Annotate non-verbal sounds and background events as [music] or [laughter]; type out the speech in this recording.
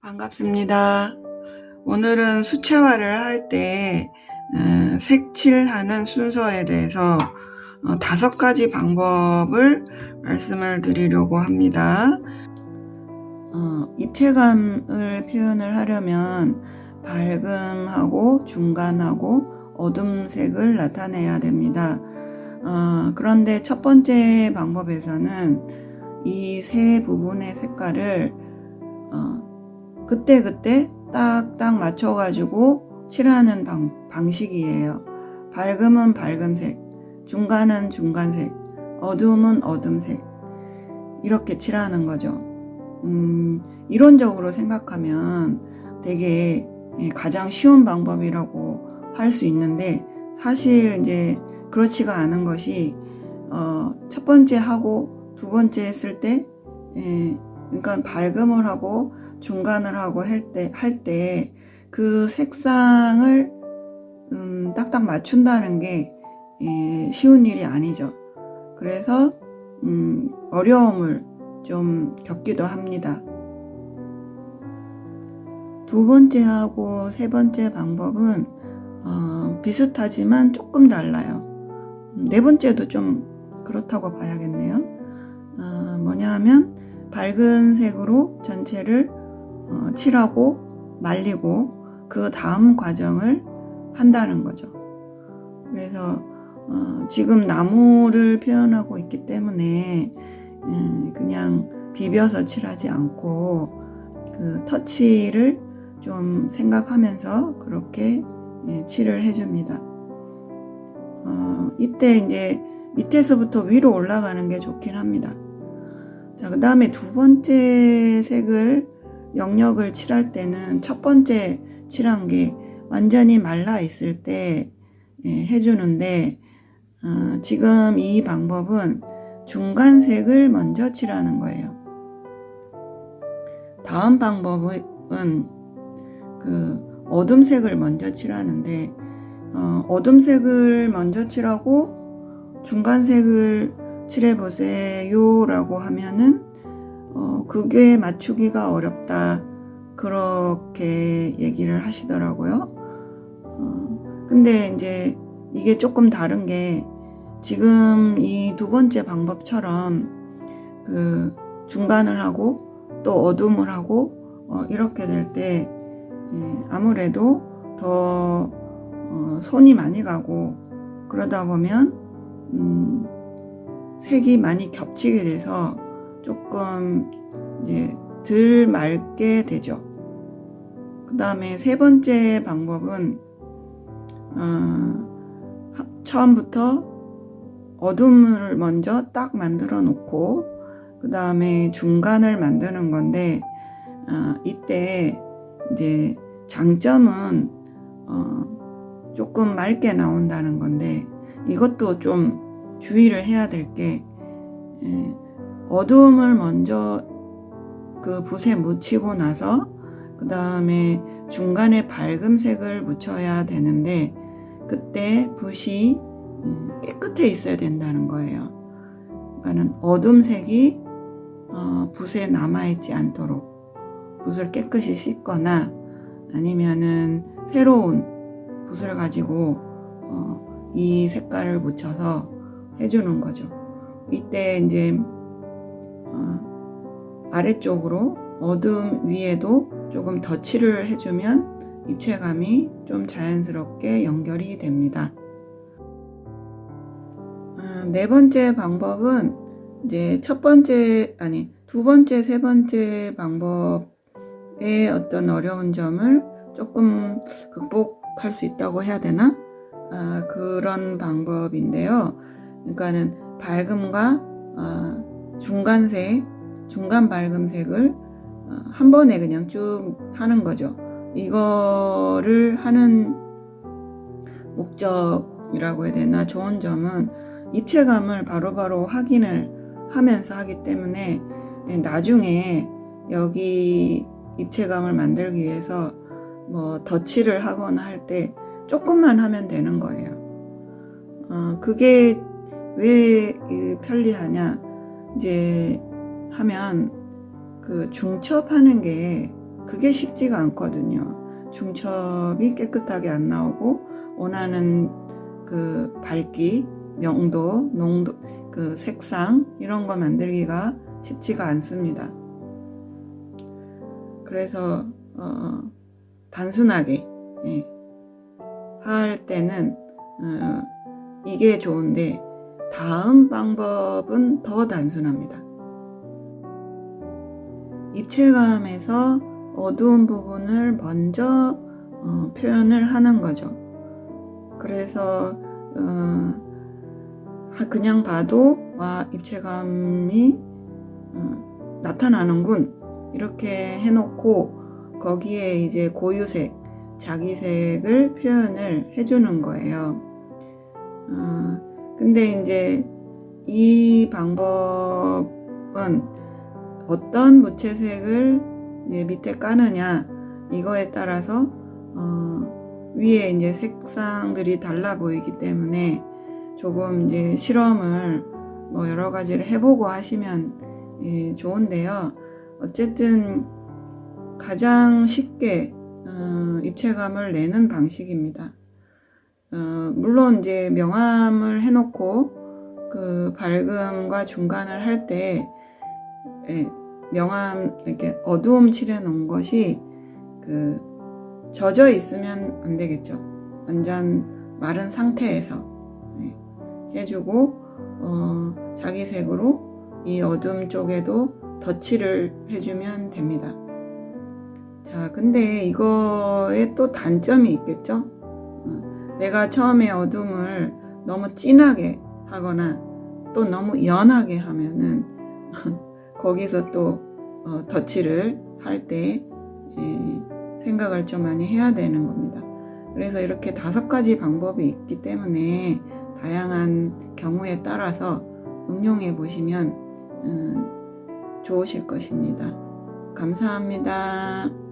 반갑습니다. 오늘은 수채화를 할때 음, 색칠하는 순서에 대해서 어, 다섯 가지 방법을 말씀을 드리려고 합니다. 어, 입체감을 표현을 하려면 밝음하고 중간하고 어둠 색을 나타내야 됩니다. 어, 그런데 첫 번째 방법에서는 이 세 부분의 색깔을 어, 그때그때 딱딱 맞춰가지고 칠하는 방, 방식이에요. 밝음은 밝음색, 중간은 중간색, 어둠은 어둠색. 이렇게 칠하는 거죠. 음, 이론적으로 생각하면 되게 예, 가장 쉬운 방법이라고 할 수 있는데 사실 이제 그렇지가 않은 것이 어, 첫 번째 하고 두 번째 했을 때 예, 그러니까 밝음을 하고 중간을 하고 할 때 할 때 그 색상을 음, 딱딱 맞춘다는 게 예, 쉬운 일이 아니죠. 그래서 음, 어려움을 좀 겪기도 합니다. 두 번째하고 세 번째 방법은 어, 비슷하지만 조금 달라요. 네 번째도 좀 그렇다고 봐야겠네요. 어, 뭐냐 하면 밝은 색으로 전체를 어, 칠하고 말리고 그 다음 과정을 한다는 거죠. 그래서 어, 지금 나무를 표현하고 있기 때문에 음, 그냥 비벼서 칠하지 않고 그 터치를 좀 생각하면서 그렇게 예, 칠을 해줍니다. 어, 이때 이제 밑에서부터 위로 올라가는 게 좋긴 합니다. 자, 그 다음에 두 번째 색을 영역을 칠할 때는 첫 번째 칠한 게 완전히 말라 있을 때 예, 해주는데 어, 지금 이 방법은 중간색을 먼저 칠하는 거예요. 다음 방법은 그 어둠색을 먼저 칠하는데 어, 어둠색을 먼저 칠하고 중간색을 칠해보세요 라고 하면은 어, 그게 맞추기가 어렵다 그렇게 얘기를 하시더라고요. 어, 근데 이제 이게 조금 다른 게 지금 이 두 번째 방법처럼 그 중간을 하고 또 어둠을 하고 어, 이렇게 될때 아무래도 더 어, 손이 많이 가고 그러다 보면 음, 색이 많이 겹치게 돼서 조금 이제 덜 맑게 되죠. 그 다음에 세 번째 방법은 어, 처음부터 어둠을 먼저 딱 만들어 놓고 그 다음에 중간을 만드는 건데 어, 이때 이제 장점은 어, 조금 맑게 나온다는 건데 이것도 좀 주의를 해야 될게 어두움을 먼저 그 붓에 묻히고 나서 그 다음에 중간에 밝은 색을 묻혀야 되는데 그때 붓이 깨끗해 있어야 된다는 거예요. 그러니까는 어둠 색이 어, 붓에 남아있지 않도록 붓을 깨끗이 씻거나 아니면은 새로운 붓을 가지고 어, 이 색깔을 묻혀서 해주는 거죠. 이때 이제 어, 아래쪽으로 어둠 위에도 조금 덧칠을 해주면 입체감이 좀 자연스럽게 연결이 됩니다. 음, 네 번째 방법은 이제 첫 번째 아니 두 번째 세 번째 방법의 어떤 어려운 점을 조금 극복할 수 있다고 해야 되나 아, 그런 방법인데요. 그러니까는 밝음과 아, 중간색 중간 밝음색을 아, 한 번에 그냥 쭉 하는 거죠. 이거를 하는 목적이라고 해야 되나 좋은 점은 입체감을 바로 바로 확인을 하면서 하기 때문에 나중에 여기 입체감을 만들기 위해서 뭐 덧칠을 하거나 할 때 조금만 하면 되는 거예요. 어, 그게 왜 편리하냐? 이제 하면 그 중첩하는 게 그게 쉽지가 않거든요. 중첩이 깨끗하게 안 나오고 원하는 그 밝기, 명도, 농도, 그 색상 이런 거 만들기가 쉽지가 않습니다. 그래서 어, 단순하게 예, 할 때는 어, 이게 좋은데 다음 방법은 더 단순합니다. 입체감에서 어두운 부분을 먼저 어, 표현을 하는 거죠. 그래서 어, 하- 그냥 봐도 와 입체감이 어, 나타나는군 이렇게 해놓고 거기에 이제 고유색, 자기색을 표현을 해주는 거예요. 어, 근데 이제 이 방법은 어떤 무채색을 밑에 까느냐 이거에 따라서 어, 위에 이제 색상들이 달라 보이기 때문에 조금 이제 실험을 뭐 여러 가지를 해보고 하시면 예, 좋은데요. 어쨌든 가장 쉽게 어, 입체감을 내는 방식입니다. 어, 물론 이제 명암을 해놓고 그 밝음과 중간을 할때 예, 명암 이렇게 어두움 칠해 놓은 것이 그 젖어 있으면 안 되겠죠. 완전 마른 상태에서 예, 해주고 어, 자기 색으로 이 어둠 쪽에도 덧칠을 해주면 됩니다. 자, 근데 이거에 또 단점이 있겠죠? 어, 내가 처음에 어둠을 너무 진하게 하거나 또 너무 연하게 하면은 [laughs] 거기서 또 어, 덧칠을 할 때 생각을 좀 많이 해야 되는 겁니다. 그래서 이렇게 다섯 가지 방법이 있기 때문에 다양한 경우에 따라서 응용해 보시면 음, 좋으실 것입니다. 감사합니다.